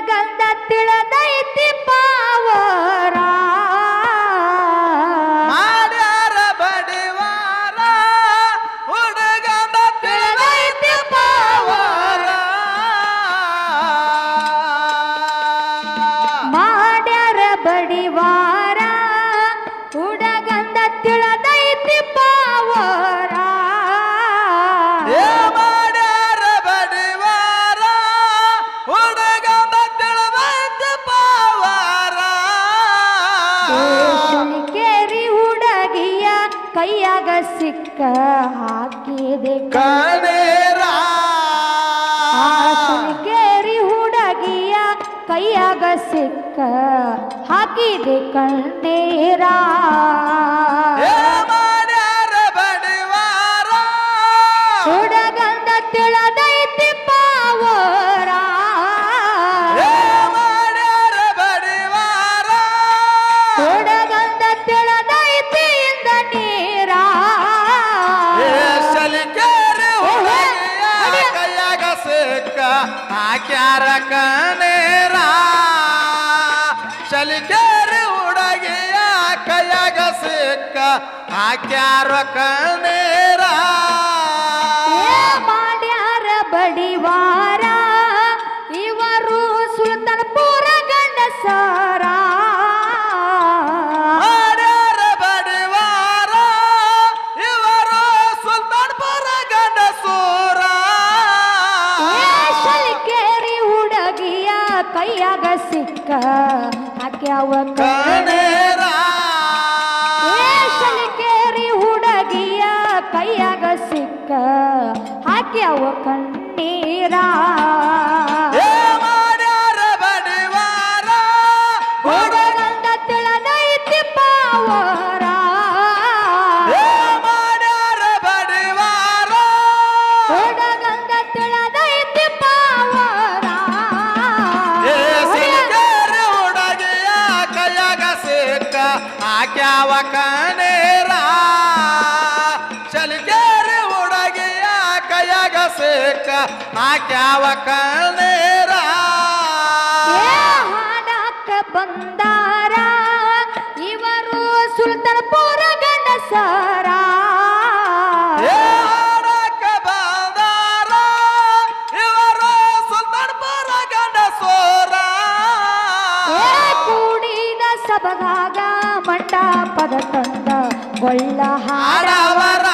ಹುಡಗಂದ ತಿಳದೈತಿ ಪಾವರ. ಮಾಡ್ಯಾರ ಬಡಿವಾರ ಹುಡುಗನ ತಿಳಿದೈತಿ ಪಾವರ. ಮಾಡ್ಯಾರ ಬಡಿವಾರ ಹುಡಗಂದ ತಿಳದೈತಿ ಪಾವರ. ಕೈಯಾಗ ಸಿಕ್ಕ ಹಾಕಿದೆ. ಕಣೇರ ಕೇರಿ ಹುಡಗಿಯ ಕೈಯಾಗ ಸಿಕ್ಕ ಹಾಕಿದೆ ಕಣ್ಣೀರ ಹಾಕ್ಯಾರ ಕನೇರ ಚಲಿಕೇರಿ ಹುಡುಗಿಯ ಕೈಯಾಗ ಸಿಕ್ಕ ಹಾಕ್ಯಾರ ಕಣೇರ. ಹಾಕ್ಯಾವ ಕಣೇರ ಕೇರಿ ಶಲಿಕೇರಿ ಹುಡುಗಿಯ ಕೈಯಾಗ ಸಿಕ್ಕ ಹಾಕ್ಯಾವ ಕಣ್ಣೀರ. ಹಾಕ್ಯಾವ ಚಲಿಗೇರಿ ಹುಡುಗಿಯ ಕೈಯಾಗ ಸಿಕ್ಕ ಹಾಕ್ಯಾವ ಕನೇರ ಹಾಡಾಕ ಬಂದಾರ? ಇವರು ಸುಲ್ತಾನ್ಪುರ ಗಂಡಸರ. ಏ ಹಾಡಕ್ಕ ಬಂದಾರ? ಇವರು ಸುಲ್ತಾನ್ಪುರ ಗಂಡಸೋರ. ಕೂಡಿದ ತಂದ ಗೊಳ್ಳ ಹಾರವರ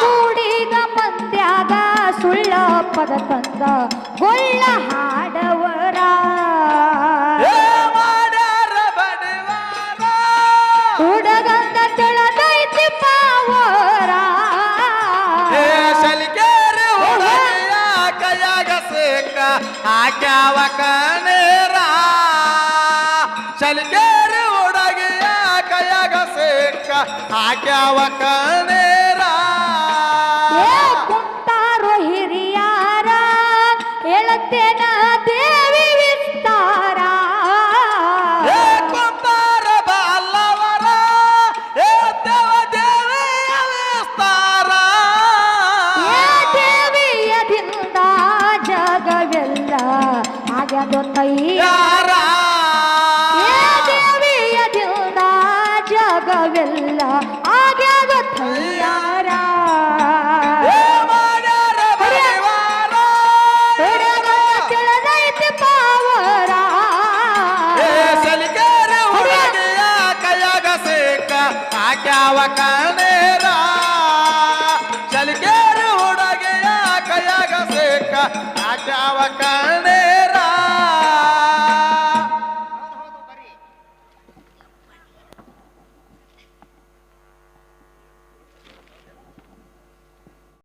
ಕೂಡಿದ ಮಂದ್ಯಾಗ ಸುಳ್ಳ ಪದ ತಂದ ಗೊಳ್ಳ ಹಾಡವರ ಹುಡುಗಂದ ತಿಳದೈತಿ ಪಾವರ. ಹುಡುಗಿಯ ಕೈಯಾಗ ಸಿಕ್ಕ ಹಾಕ್ಯಾವ ಕಣೇರ ಹಾಕ್ಯಾವ ಕಣೇರ ಕುಂತಾರೋ ಹಿರಿಯಾರ ಹೇಳತ್ತೇನ ದೇವಿ ವಿಸ್ತಾರ. ಕುಂತಾರ ಬಾಲವರ ಏ ದೇವ ವಿಸ್ತಾರ. ಏ ದೇವಿಯದಿಂದ ಜಗವೆಲ್ಲ ಆಗ್ಯದ ಕೈಯ ಯಾರ ಕಣೇರ ಸಲಿಕೇರಿ ಹುಡುಗಿಯ ಕೈಯಾಗ ಸೇಕ. ಆಚಾವ ಕಣೇರ